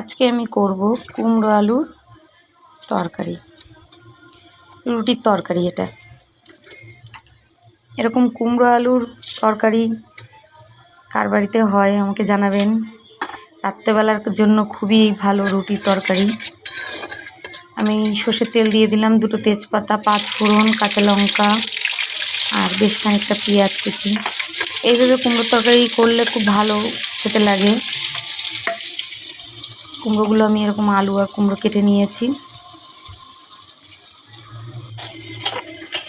আজকে আমি করব কুমড়ো আলুর তরকারি, রুটির তরকারি এটা। এরকম কুমড়ো আলুর তরকারি কার বাড়িতে হয় আমাকে জানাবেন। রাত্রেবেলার জন্য খুবই ভালো রুটির তরকারি। আমি সর্ষের তেল দিয়ে দিলাম, দুটো তেজপাতা, পাঁচ ফোড়ন, কাঁচা লঙ্কা আর বেশ খানিকটা পেঁয়াজ কুচি। এইভাবে কুমড়োর তরকারি করলে খুব ভালো খেতে লাগে। কুমড়োগুলো আমি এরকম আলু আর কুমড়ো কেটে নিয়েছি।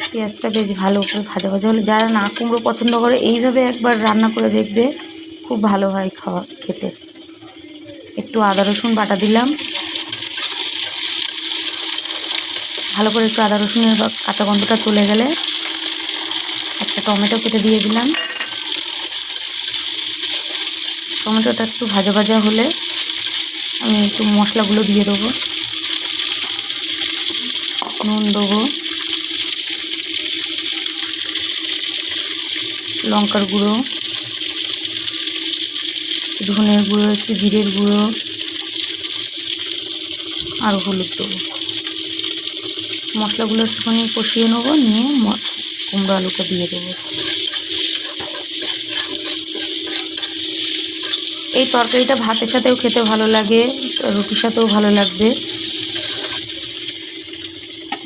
পেঁয়াজটা বেশ ভালো করে ভাজা ভাজা হলে যারা না কুমড়ো পছন্দ করে, এইভাবে একবার রান্না করে দেখবে খুব ভালো হয় খাওয়া, খেতে। একটু আদা, রসুন বাটা দিলাম। ভালো করে একটু আদা, রসুনের কাঁচা গন্ধটা চলে গেলে একটা টমেটো কেটে দিয়ে দিলাম। টমেটোটা একটু ভাজা ভাজা হলে আমি একটু মশলাগুলো দিয়ে দেবো। নুন দেবো। লঙ্কার গুঁড়ো। ধনের গুঁড়ো, একটু জিরের গুঁড়ো। আর হলুদ দেবো। মশলাগুলো একটুখানি কষিয়ে নেব, নিয়ে কুমড়ো আলুটা দিয়ে দেবো। এই তরকারিটা ভাতের সাথেও খেতে ভালো লাগে, রুটির সাথেও ভালো লাগবে।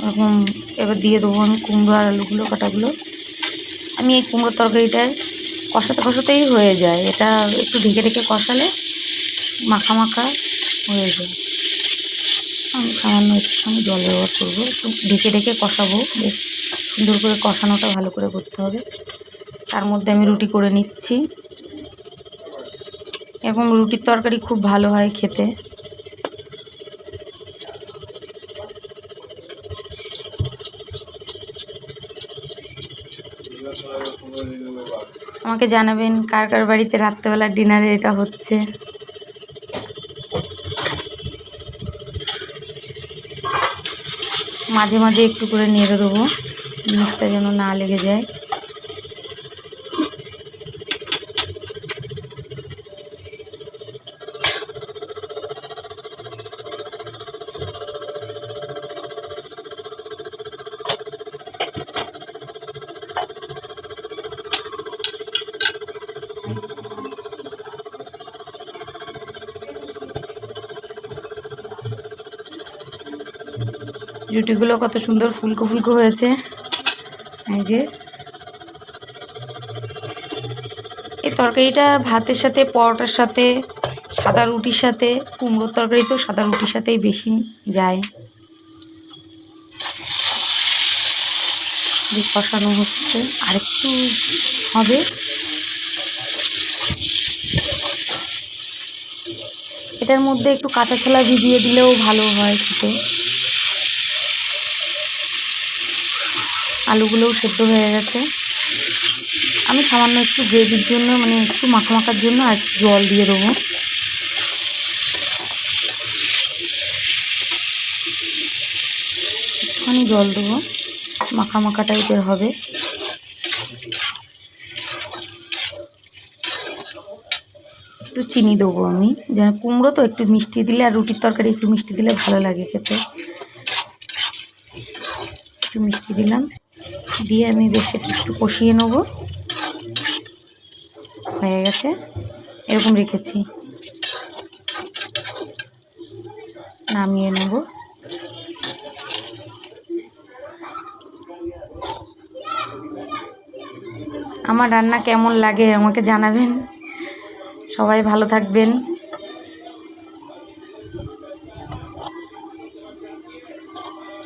এরকম এবার দিয়ে দেবো আমি কুমড়ো আর আলুগুলো, কাটাগুলো। আমি এই কুমড়োর তরকারিটায় কষাতে কষাতেই হয়ে যায়। এটা একটু ঢেকে ঢেকে কষালে মাখা মাখা হয়ে যায়। আমি সামান্য একটুখানি জল ব্যবহার করব, একটু ঢেকে ঢেকে কষাবো। বেশ সুন্দর করে কষানোটা ভালো করে করতে হবে। তার মধ্যে আমি রুটি করে নিচ্ছি। এরকম রুটির তরকারি খুব ভালো হয় খেতে। আমাকে জানাবেন কার কার বাড়িতে রাত্রেবেলার ডিনারে এটা হচ্ছে। মাঝে মাঝে একটু করে নেড়ে দেবো, জিনিসটা যেন না লেগে যায়। রুটিগুলো কত সুন্দর ফুলকো ফুলকো হয়েছে। এই যে। এই তরকারিটা ভাতের সাথে, পরোটার সাথে, সাদা রুটির সাথে, কুমড়োর তরকারি তো সাদা রুটির সাথেই বেশি যায়। কষানো হচ্ছে। আরেকটু হবে। এটার মধ্যে একটু কাঁচা ছোলা ভিজিয়ে দিলেও ভালো হয় খেতে। আলুগুলোও সেদ্ধ হয়ে গেছে। আমি সামান্য একটু গ্রেভির জন্য মানে একটু মাখা মাখার জন্য আর জল দিয়ে দেবো। জল দেবো। মাখা মাখা টাইপের হবে। একটু চিনি দেবো আমি। যেন কুমড়ো তো একটু মিষ্টি দিলে আর রুটির তরকারি একটু মিষ্টি দিলে ভালো লাগে খেতে। একটু মিষ্টি দিলাম। দিয়ে আমি বেশ একটু কষিয়ে নেব। হয়ে গেছে। এরকম রেখেছি। নামিয়ে নেব। আমার রান্না কেমন লাগে আমাকে জানাবেন। সবাই ভালো থাকবেন।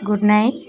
Good night.